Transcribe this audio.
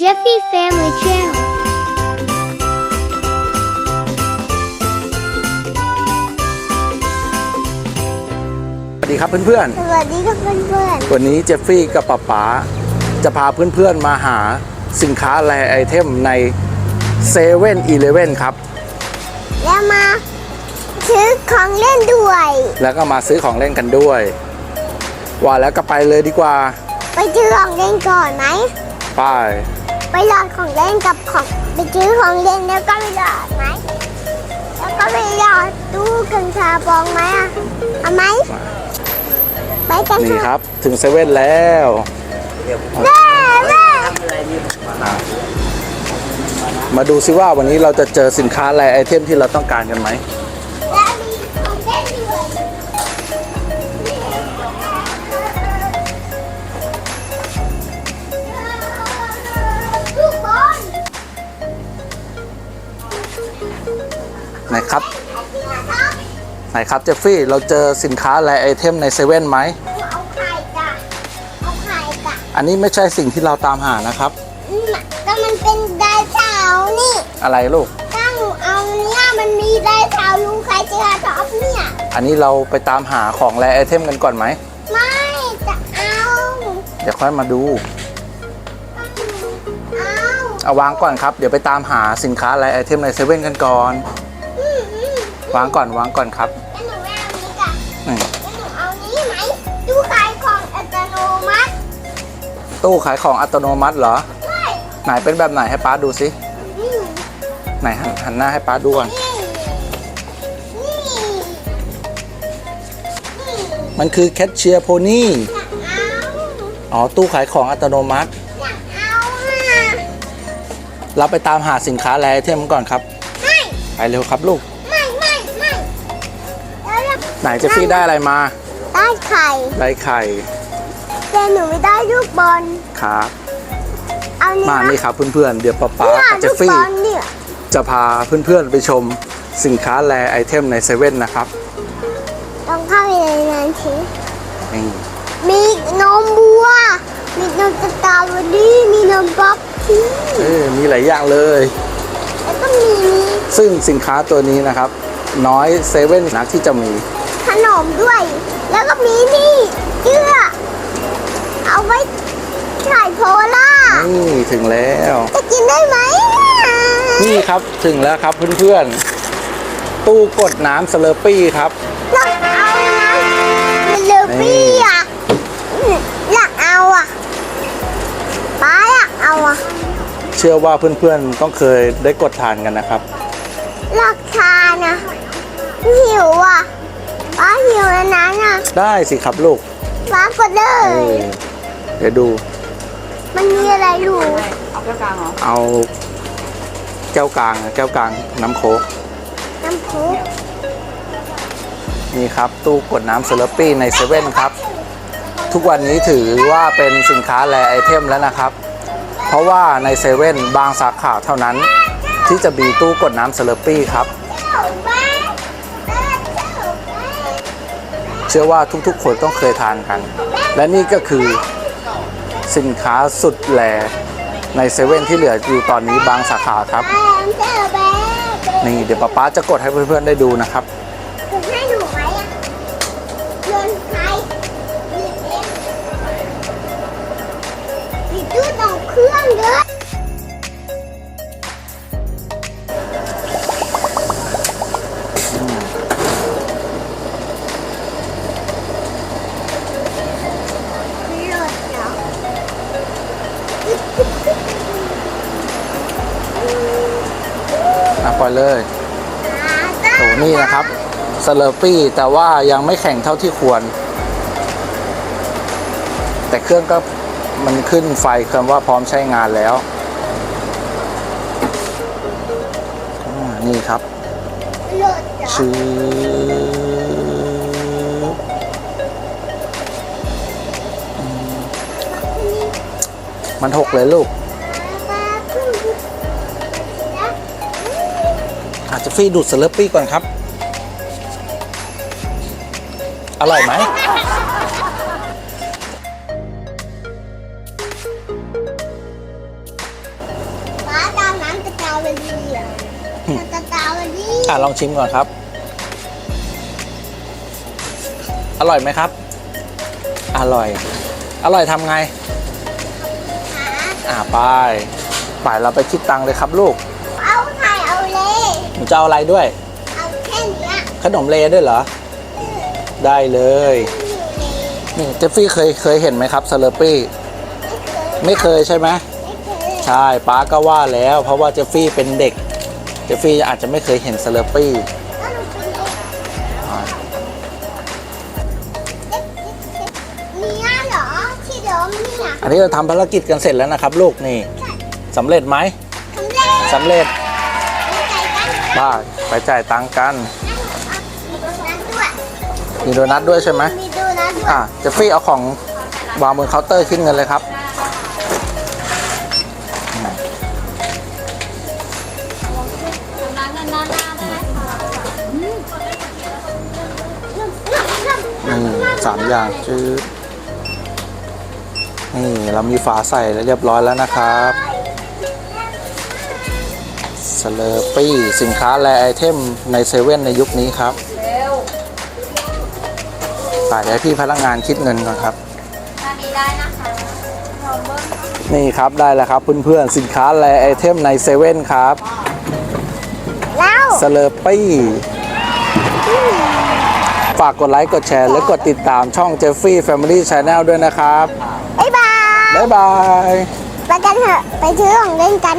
Jeffy Family Channel สวัสดีครับเพื่อนสวัสดีครับเพื่อนๆ วันนี้เจฟฟี่กับป๊าป๋าจะพาเพื่อนๆมาหาสินค้าแลไอเทมในเซเว่นอีเลเว่นครับ ๆ แล้วมาซื้อของเล่นด้วย แล้วก็มาซื้อของเล่นกันด้วย ว่าแล้วก็ไปเลยดีกว่า ไปซื้อของเล่นก่อนไหม ไป ไปหลอดของเล่นกับของไปซื้อของเล่นแล้วก็ไปหลอดไหมแล้วก็ไปหลอดตู้กัญชาบองไหมอะเอาไหมไปกันนี่เถอะครับ ถึงเซเว่นแล้วแม่แม่มาดูซิว่าวันนี้เราจะเจอสินค้าแลไอเทมที่เราต้องการกันไหม ไหนครับไหนครับเจฟฟี่เราเจอสินค้าแลไอเทมในเซเว่นไหมเอาไข่จ้ะเอาไข่จ้ะอันนี้ไม่ใช่สิ่งที่เราตามหานะครับอืมก็มันเป็นไดโนเสาร์นี่ อะไรลูกถ้าหนูเอาเนี่ยมันมีไดโนเสาร์ลุงใครจะชอบเนี่ยอันนี้เราไปตามหาของแลไอเทมกันก่อนไหมไม่จะเอาเดี๋ยวค่อยมาดู เอาเอาวางก่อนครับ เดี๋ยวไปตามหาสินค้าแลไอเทมในเซเว่นกันก่อนอืมอืม วางก่อนวางก่อนครับแล้วหนูไม่เอานี้จ้ะนี่แล้วหนูเอานี้ไหมตู้ขายของอัตโนมัติตู้ขายของอัตโนมัติเหรอ ใช่ไหนเป็นแบบไหนให้ป้าดูสินี่ไหนหันหันหน้าให้ป้าดูก่อนนี่นี่นี่มันคือแคชเชียร์โพนี่อยากเอาอ๋อตู้ขายของอัตโนมัติ อยากเอาอะเราไปตามหาสินค้าแลไอเทมก่อนครับไม่ไปเร็วครับลูก นเจฟฟี่ได้อะไรมา ได้ไข่ได้ไข่แต่หนูไม่ได้ลูกบอลครับ เอาเนี่ยมานี่ครับเพื่อนๆ เดี๋ยวป๊าป๊าเนี่ยกับเจลูฟกฟี่บอลเนี่ยจะพาเพื่อนๆไปชมสินค้าแลไอเทมในเซเว่นนะครับ ต้องเข้าไปในนั้นสินี่มีนมบัว มีนมสตรอเบอรี่มีนมป๊อปปี้เออมีหลายอย่างเลย แล้วก็มีมี ซึ่งสินค้าตัวนี้นะครับ น้อยเซเว่นนักที่จะมี ขนมด้วย แล้วก็มีนี่เกลือเอาไว้ขายโพล่านี่ถึงแล้ว จะกินได้ไหมนี่ครับถึงแล้วครับเพื่อนๆ ตู้กดน้ำสเลอร์ปี้ครับอยากเอานะมันเลอปี้อะอยากเอาอะป้าอยากเอาอะ เชื่อว่าเพื่อนๆต้องเคยได้กดทานกันนะครับราคานะหิวอะ ป้าหิวแล้วนะน่ะได้สิครับลูกป้ากดเลเอยอเดี๋ยวดู มันมีอะไรอยู่เอาแก้วกลางอะแก้วกลางน้ำโค้กน้ำพุนี่ครับ ตู้กดน้ำเซเลอร์ปี้ในเซเว่นครับ ทุกวันนี้ถือว่าเป็นสินค้าแลไอเทมแล้วนะครับ เพราะว่าในเซเว่นบางสาขาเท่านั้น ที่จะมีตู้กดน้ำเซเลอร์ปี้ครับ เชื่อว่าทุกๆ คนต้องเคยทานกัน และนี่ก็คือสินค้าสุดแหลในเซเว่นที่เหลืออยู่ตอนนี้บางสาขาครับ นี่เดี๋ยวป๊าป๊าจะกดให้เพื่อนๆได้ดูนะครับให้หนูไหมอะโยนใครหยิบเองหยิบตู้ตรงเครื่องเย ปล่อยเลยอ่าได้โอ้นี่นะครับสเลอร์ปี้แต่ว่ายังไม่แข็งเท่าที่ควร แต่เครื่องก็มันขึ้นไฟคำว่าพร้อมใช้งานแล้ว นี่ครับชื่อมันหกเลยลูก อาจจะฟรีดูดสเลอร์ปี้ก่อนครับ อร่อยไหมอรี่อะสตรอเบอรี่อะลองชิมก่อนครับ อร่อยไหมครับ อร่อย อร่อยทำไง อ่าไปไปเราไปคิดตังค์เลยครับลูก นูจะเอาอะไรด้วย เอาแค่เนี้ยขนมเลด้วยเหรอ ได้เลยอยู่ในนี่เจฟฟี่เคยเคยเห็นไหมครับสเลอร์ปี้ไม่เคยไม่เคยใช่ไหมไม่เคยใช่ป้าก็ว่าแล้ว เพราะว่าเจฟฟี่เป็นเด็ก เจฟฟี่อาจจะไม่เคยเห็นสเลอร์ปี้ก็หนูเป็นเด็กอ่ามีหน้าเหรอที่เดิมนี่นะอันนี้เราทำภารกิจกันเสร็จแล้วนะครับ ลูกนี่สำเร็จไหมทำเล่นสำเร็จไม่ใจกัน บ้าไปจ่ายตังค์กันมีโดนัทด้วยมีโดนัทด้วยใช่ไหมมีโดนัทด้วยอะเจฟฟี่เอาของวางบนเคาน์เตอร์ขึ้นเงินเลยครับ นี่สามอย่างชื่อนี่เรามีฝาใส่แล้วเรียบร้อยแล้วนะครับ สเลอร์ปี้สินค้าและไอเทมในเซเว่นในยุคนี้ครับป่าเดี๋ยวให้พี่พนักงานคิดเงินก่อนครับนี่ครับได้แล้วครับเพื่อนๆสินค้าและไอเทมในเซเว่นครับแล้วสเลอร์ปี้ฝากกดไลค์กดแชร์และกดติดตามช่อง Jeffrey Family Channel ด้วยนะครับ บ๊ายบาย บ๊ายบาย ไปกันเถอะ ไปซื้อของเล่นกัน